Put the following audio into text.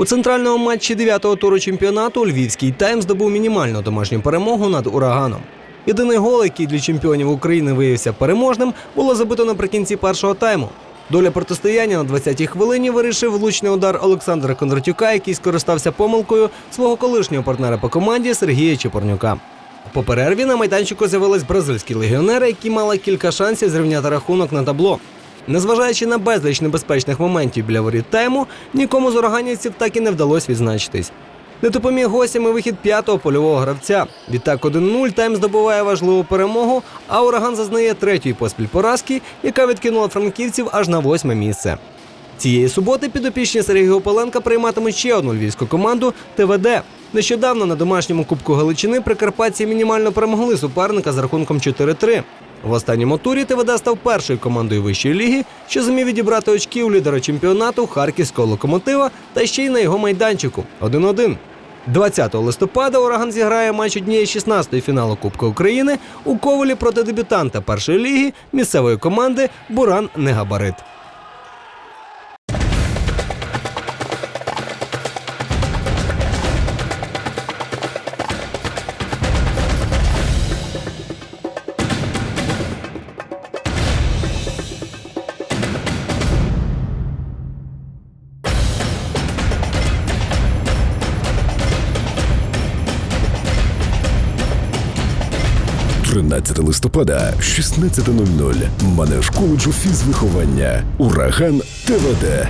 У центральному матчі 9-го туру чемпіонату Львівський тайм здобув мінімальну домашню перемогу над ураганом. Єдиний гол, який для чемпіонів України виявився переможним, було забито наприкінці першого тайму. Доля протистояння на 20-й хвилині вирішив влучний удар Олександра Кондратюка, який скористався помилкою свого колишнього партнера по команді Сергія Чепорнюка. По перерві на майданчику з'явились бразильські легіонери, які мали кілька шансів зрівняти рахунок на табло. Незважаючи на безліч небезпечних моментів біля воріт тайму, нікому з ураганівців так і не вдалося відзначитись. Не допоміг гостям і вихід п'ятого польового гравця. Відтак 1-0 тайм здобуває важливу перемогу, а ураган зазнає третьої поспіль поразки, яка відкинула франківців аж на восьме місце. Цієї суботи підопічні Сергія Опаленка прийматимуть ще одну львівську команду ТВД. Нещодавно на домашньому кубку Галичини прикарпатці мінімально перемогли суперника з рахунком 4-3. В останньому турі ТВД став першою командою вищої ліги, що зумів відібрати очки у лідера чемпіонату харківського локомотива та ще й на його майданчику 1-1. 20 листопада ураган зіграє матч однієї 16-ї фіналу Кубка України у Ковалі проти дебютанта першої ліги місцевої команди Буран Негабарит. – 13 листопада, 16.00. Манеж коледжу фізвиховання. Ураган ТВД.